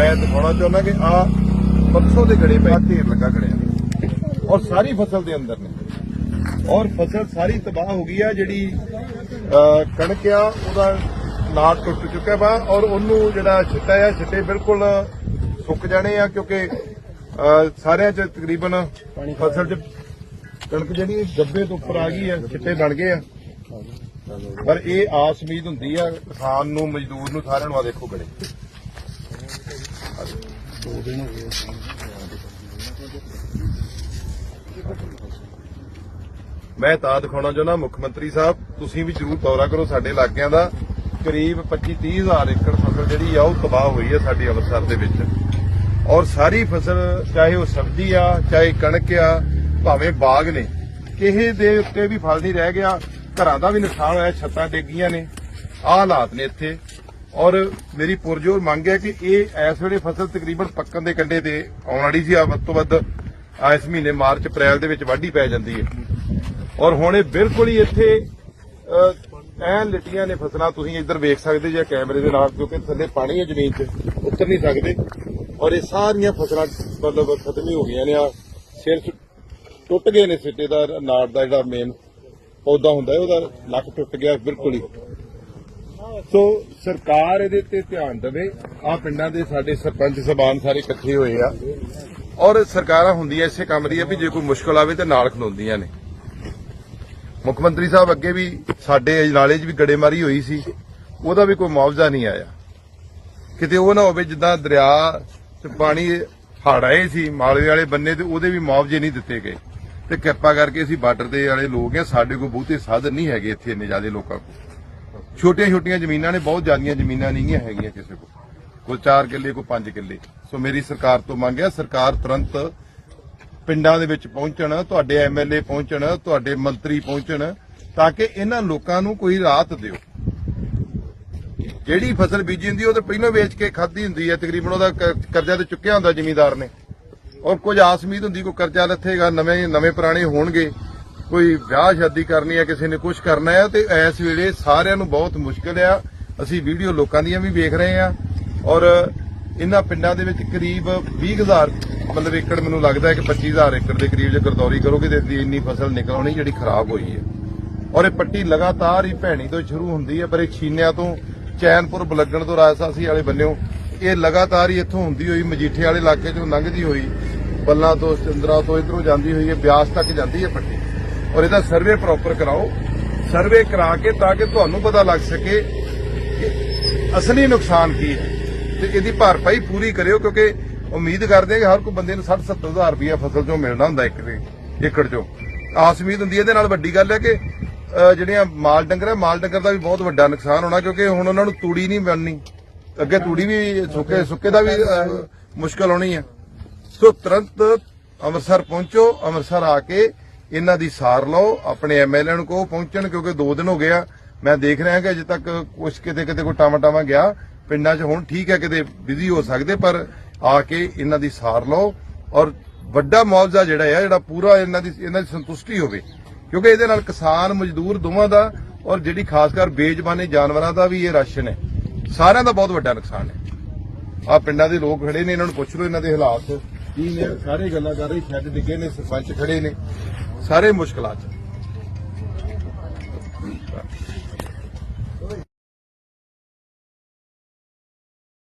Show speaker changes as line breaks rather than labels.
ਮੈਂ ਦਿਖਾਉਣਾ ਚਾਹੁੰਦਾ ਕਿ ਆ ਪਰਸੋਂ ਦੇ ਗੜੇ ਪੈ ਢੇਰ ਲੱਗਾ ਗੜਿਆ। ਔਰ ਸਾਰੀ ਫਸਲ ਦੇ ਅੰਦਰ ਨੇ। ਔਰ ਫਸਲ ਸਾਰੀ ਤਬਾਹ ਹੋ ਗਈ ਆ ਜਿਹੜੀ ਕਣਕ ਆ ਉਹਦਾ ਨਾੜ ਟੁੱਟ ਚੁੱਕਾ ਵਾ ਔਰ ਉਹਨੂੰ ਜਿਹੜਾ ਛਿੱਟਾ ਆ ਛਿੱਟੇ ਬਿਲਕੁਲ ਸੁੱਕ ਜਾਣੇ ਆ ਕਿਉਂਕਿ ਸਾਰਿਆਂ ਚ ਤਕਰੀਬਨ ਫਸਲ ਚ ਕਣਕ ਜਿਹੜੀ ਗੱਬੇ ਤੋਂ ਉੱਪਰ ਆ ਗਈ ਆ ਛਿੱਟੇ ਬਣ ਗਏ ਆ। ਪਰ ਇਹ ਆਸ ਉਮੀਦ ਹੁੰਦੀ ਆ ਕਿਸਾਨ ਨੂੰ ਮਜ਼ਦੂਰ ਨੂੰ ਸਾਰਿਆਂ ਨੂੰ ਆ ਦੇਖੋ ਗੜੇ। ਮੈਂ ਤਾਂ ਦਿਖਾਉਣਾ ਚਾਹੁੰਦਾ ਮੁੱਖ ਮੰਤਰੀ ਸਾਹਿਬ, ਤੁਸੀਂ ਵੀ ਜ਼ਰੂਰ ਦੌਰਾ ਕਰੋ ਸਾਡੇ ਇਲਾਕਿਆਂ ਦਾ। ਕਰੀਬ 25 ਹਜ਼ਾਰ ਏਕੜ ਫਸਲ ਜਿਹੜੀ ਆ, ਉਹ ਤਬਾਹ ਹੋਈ ਹੈ ਸਾਡੇ ਅੰਮ੍ਰਿਤਸਰ ਦੇ ਵਿੱਚ। ਔਰ ਸਾਰੀ ਫਸਲ, ਚਾਹੇ ਉਹ ਸਬਜ਼ੀ ਆ, ਚਾਹੇ ਕਣਕ ਆ, ਭਾਵੇਂ ਬਾਗ ਨੇ, ਕਿਸੇ ਦੇ ਉੱਤੇ ਵੀ ਫਲ ਨਹੀਂ ਰਹਿ ਗਿਆ। ਘਰਾਂ ਦਾ ਵੀ ਨੁਕਸਾਨ ਹੋਇਆ, ਛੱਤਾਂ ਡਿੱਗੀਆਂ ਨੇ। ਆਹ ਹਾਲਾਤ ਨੇ ਇੱਥੇ। ਔਰ ਮੇਰੀ ਪੁਰਜੋਰ ਮੰਗ ਹੈ ਕਿ ਇਹ ਇਸ ਵੇਲੇ ਫਸਲ ਤਕਰੀਬਨ ਪੱਕਣ ਦੇ ਕੰਢੇ ਤੇ ਆਉਣ ਵਾਲੀ ਸੀ ਆ ਵੱਧ ਤੋਂ ਵੱਧ ਇਸ ਮਹੀਨੇ ਮਾਰਚ ਅਪ੍ਰੈਲ ਦੇ ਵਿੱਚ ਵਾਢੀ ਪੈ ਜਾਂਦੀ ਹੈ। ਔਰ ਹੁਣ ਇਹ ਬਿਲਕੁਲ ਹੀ ਇੱਥੇ ਅਹ, ਐਨ ਲਿਟੀਆਂ ਨੇ ਫਸਲਾਂ ਤੁਸੀਂ ਇੱਧਰ ਵੇਖ ਸਕਦੇ ਜੇ ਕੈਮਰੇ ਦੇ ਨਾਲ ਕਿਉਂਕਿ ਥੱਲੇ ਪਾਣੀ ਹੈ ਜ਼ਮੀਨ 'ਚ ਉੱਤਰ ਨਹੀਂ ਸਕਦੇ। ਔਰ ਇਹ ਸਾਰੀਆਂ ਫਸਲਾਂ ਮਤਲਬ ਖਤਮ ਹੀ ਹੋ ਗਈਆਂ ਨੇ ਆ ਸਿਰ ਟੁੱਟ ਗਏ ਨੇ ਸਿੱਟੇ ਦਾ ਨਾੜ ਦਾ ਜਿਹੜਾ ਮੇਨ ਪੌਦਾ ਹੁੰਦਾ ਹੈ ਉਹਦਾ ਲੱਕ ਟੁੱਟ ਗਿਆ ਬਿਲਕੁਲ ਹੀ। ਸੋ ਸਰਕਾਰ ਇਹਦੇ ਤੇ ਧਿਆਨ ਦੇਵੇ। ਆ ਪਿੰਡਾਂ ਦੇ ਸਾਡੇ ਸਰਪੰਚ ਸਬਾਨ ਸਾਰੇ ਇਕੱਠੇ ਹੋਏ ਆ। ਔਰ ਸਰਕਾਰਾਂ ਹੁੰਦੀਆਂ ਇਸੇ ਕੰਮ ਦੀ ਆ ਵੀ ਜੇ ਕੋਈ ਮੁਸ਼ਕਲ ਆਵੇ ਤੇ ਨਾਲ ਖਲੋਂਦੀਆਂ ਨੇ। ਮੁੱਖ ਮੰਤਰੀ ਸਾਹਿਬ ਅੱਗੇ ਵੀ ਸਾਡੇ ਅਜਨਾਲੇ 'ਚ ਵੀ ਗੜੇਮਾਰੀ ਹੋਈ ਸੀ। ਉਹਦਾ ਵੀ ਕੋਈ ਮੁਆਵਜ਼ਾ ਨਹੀਂ ਆਇਆ। ਕਿਤੇ ਉਹ ਨਾ ਹੋਵੇ ਜਿੱਦਾਂ ਦਰਿਆ 'ਚ ਪਾਣੀ ਹੜ ਆਏ ਸੀ, ਮਾਲਵੇ ਵਾਲੇ ਬੰਨੇ ਤੇ ਉਹਦੇ ਵੀ ਮੁਆਵਜ਼ੇ ਨਹੀਂ ਦਿੱਤੇ ਗਏ। ਤੇ ਕਿਰਪਾ ਕਰਕੇ ਅਸੀਂ ਬਾਰਡਰ ਦੇ ਵਾਲੇ ਲੋਕ ਆ, ਸਾਡੇ ਕੋਲ ਬਹੁਤੇ ਸਾਧਨ ਨਹੀਂ ਹੈਗੇ ਇੱਥੇ ਇੰਨੇ ਜ਼ਿਆਦਾ ਲੋਕਾਂ ਕੋਲ। ਛੋਟੀਆਂ ਛੋਟੀਆਂ ਜ਼ਮੀਨਾਂ ਨੇ, ਬਹੁਤ ਜ਼ਿਆਦੀਆਂ ਜ਼ਮੀਨਾਂ ਨਹੀਂ ਹੈਗੀਆਂ ਕਿਸੇ ਕੋਲ। ਕੋਈ 4 ਕਿੱਲੇ, ਕੋਈ 5 ਕਿੱਲੇ। ਸੋ ਮੇਰੀ ਸਰਕਾਰ ਤੋਂ ਮੰਗ ਮੰਗਿਆ ਸਰਕਾਰ ਤੁਰੰਤ ਪਿੰਡਾਂ ਦੇ ਵਿੱਚ ਪਹੁੰਚਣ, ਤੁਹਾਡੇ ਐਮਐਲਏ ਪਹੁੰਚਣ, ਤੁਹਾਡੇ ਮੰਤਰੀ ਪਹੁੰਚਣ, ਤਾਂ ਕਿ ਇਹਨਾਂ ਲੋਕਾਂ ਨੂੰ ਕੋਈ ਰਾਹਤ ਦਿਓ। ਜਿਹੜੀ ਫਸਲ ਬੀਜੀ ਹੁੰਦੀ, ਉਹ ਤਾਂ ਪਹਿਲਾਂ ਵੇਚ ਕੇ ਖਾਧੀ ਹੁੰਦੀ ਹੈ, ਤਕਰੀਬਨ ਉਹਦਾ ਕਰਜ਼ਾ ਤੇ ਚੁੱਕਿਆ ਹੁੰਦਾ ਜ਼ਿਮੀਂਦਾਰ ਨੇ। ਔਰ ਕੁਝ ਆਸ ਉਮੀਦ ਹੁੰਦੀ, ਕੋਈ ਕਰਜ਼ਾ ਲੱਥੇਗਾ, ਨਵੇਂ ਨਵੇਂ ਪੁਰਾਣੇ ਹੋਣਗੇ। ਕੋਈ ਵਿਆਹ ਸ਼ਾਦੀ ਕਰਨੀ ਹੈ, ਕਿਸੇ ਨੇ ਕੁਝ ਕਰਨਾ ਹੈ ਤੇ ਇਸ ਵੇਲੇ ਸਾਰਿਆਂ ਨੂੰ ਬਹੁਤ ਮੁਸ਼ਕਲ ਆ। ਅਸੀਂ ਵੀਡੀਓ ਲੋਕਾਂ ਦੀਆਂ ਵੀ ਵੇਖ ਰਹੇ ਆ ਔਰ ਇਹਨਾਂ ਪਿੰਡਾਂ ਦੇ ਵਿੱਚ ਕਰੀਬ 20000 ਮਤਲਬ ਏਕੜ ਮੈਨੂੰ ਲੱਗਦਾ ਹੈ ਕਿ 25000 ਏਕੜ ਦੇ ਕਰੀਬ ਜੇ ਗਰਦੌਰੀ ਕਰੋਗੇ ਤੇ ਇੰਨੀ- ਫਸਲ ਨਿਕਲ ਆਉਣੀ ਜਿਹੜੀ ਖਰਾਬ ਹੋਈ ਹੈ। ਔਰ ਇਹ ਪੱਟੀ ਲਗਾਤਾਰ ਹੀ ਭੈਣੀ ਤੋਂ ਸ਼ੁਰੂ ਹੁੰਦੀ ਹੈ, ਪਰ ਇਹ ਛੀਨਿਆਂ ਤੋਂ ਚੈਨਪੁਰ ਬਲੱਗਣ ਤੋਂ ਰਾਜਸਾਸੀ ਵਾਲੇ ਬੰਨਿਓ, ਇਹ ਲਗਾਤਾਰ ਹੀ ਇੱਥੋਂ ਹੁੰਦੀ ਹੋਈ, ਮਜੀਠੇ ਵਾਲੇ ਇਲਾਕੇ ਚੋਂ ਲੰਘਦੀ ਹੋਈ, ਬੱਲਾਂ ਤੋਂ, ਚੰਦਰਾ ਤੋਂ ਇਧਰੋਂ ਜਾਂਦੀ ਹੋਈ ਹੈ, ਬਿਆਸ ਤੱਕ ਜਾਂਦੀ ਹੈ ਪੱਟੀ। ਔਰ ਇਹਦਾ ਸਰਵੇ ਪ੍ਰੋਪਰ ਕਰਾਓ। ਸਰਵੇ ਕਰਾ ਕੇ ਤਾਂ ਕਿ ਤੁਹਾਨੂੰ ਪਤਾ ਲੱਗ ਸਕੇ ਕਿ ਅਸਲੀ ਨੁਕਸਾਨ ਕੀ ਹੈ। ਤੇ ਇਹਦੀ ਭਰਪਾਈ ਪੂਰੀ ਕਰਿਓ ਕਿਉਂਕਿ ਉਮੀਦ ਕਰਦੇ ਹਾਂ ਕਿ ਹਰ ਕੋਈ ਬੰਦੇ ਨੂੰ 60 70000 ਰੁਪਇਆ ਫਸਲ ਚੋਂ ਮਿਲਣਾ ਹੁੰਦਾ ਇੱਕ ਦੇ ਏਕੜ ਚੋਂ। ਆਸ ਉਮੀਦ ਹੁੰਦੀ ਹੈ ਇਹਦੇ ਨਾਲ ਵੱਡੀ ਗੱਲ ਹੈ ਕਿ ਜਿਹੜੀਆਂ ਮਾਲ ਡੰਗਰ ਹੈ, ਮਾਲ ਡੰਗਰ ਦਾ ਵੀ ਬਹੁਤ ਵੱਡਾ ਨੁਕਸਾਨ ਹੋਣਾ ਕਿਉਂਕਿ ਹੁਣ ਉਹਨਾਂ ਨੂੰ ਤੂੜੀ ਨਹੀਂ ਬਣਨੀ ਅੱਗੇ ਤੂੜੀ ਵੀ ਸੁੱਕੇ ਸੁੱਕੇ ਦਾ ਵੀ ਮੁਸ਼ਕਲ ਹੋਣੀ ਹੈ। ਸੋ ਤੁਰੰਤ ਅੰਮ੍ਰਿਤਸਰ ਪਹੁੰਚੋ, ਅੰਮ੍ਰਿਤਸਰ ਆ ਕੇ ਇਹਨਾਂ ਦੀ ਸਾਰ ਲਓ, ਆਪਣੇ ਐਮਐਲਏ ਨੂੰ ਕਹੋ ਪਹੁੰਚਣ, ਕਿਉਂਕਿ 2 ਦਿਨ ਹੋ ਗਏ ਆ। ਮੈਂ ਦੇਖ ਰਿਹਾ ਕਿ ਅਜੇ ਤੱਕ ਕੁਝ ਕਿਤੇ ਕਿਤੇ ਕੋਈ ਟਾਵਾ ਟਾਵਾ ਗਿਆ। ਪਿੰਡਾਂ 'ਚ ਹੁਣ ਠੀਕ ਹੈ, ਕਿਤੇ ਬਿਜ਼ੀ ਹੋ ਸਕਦੇ, ਪਰ ਆ ਕੇ ਇਹਨਾਂ ਦੀ ਸਾਰ ਲਓ। ਔਰ ਵੱਡਾ ਮੁਆਵਜ਼ਾ ਜਿਹੜਾ ਹੈ ਜਿਹੜਾ ਪੂਰਾ ਇਹਨਾਂ ਦੀ ਇਹਨਾਂ ਦੀ ਸੰਤੁਸ਼ਟੀ ਹੋਵੇ। ਕਿਉਂਕਿ ਇਹਦੇ ਨਾਲ ਕਿਸਾਨ ਮਜ਼ਦੂਰ ਦੋਵਾਂ ਦਾ, ਔਰ ਜਿਹੜੀ ਖਾਸ ਕਰ ਬੇਜ਼ਬਾਨੇ ਜਾਨਵਰਾਂ ਦਾ ਵੀ ਇਹ ਰਾਸ਼ਨ ਹੈ। ਸਾਰਿਆਂ ਦਾ ਬਹੁਤ ਵੱਡਾ ਨੁਕਸਾਨ ਹੈ। ਆ ਪਿੰਡਾਂ ਦੇ ਲੋਕ ਖੜੇ ਨੇ, ਇਹਨਾਂ ਨੂੰ ਪੁੱਛ ਲਓ ਇਹਨਾਂ ਦੇ ਹਾਲਾਤ। ਕੀ ਨੇ ਸਾਰੇ ਗੱਲਾਂ ਕਰ ਰਹੇ, ਸ਼ੈੱਡ ਡਿੱਗੇ ਨੇ, ਸਰਪੰਚ ਖੜੇ ਨੇ। ਸਾਰੇ ਮੁਸ਼ਕਲਾਂ 'ਚ।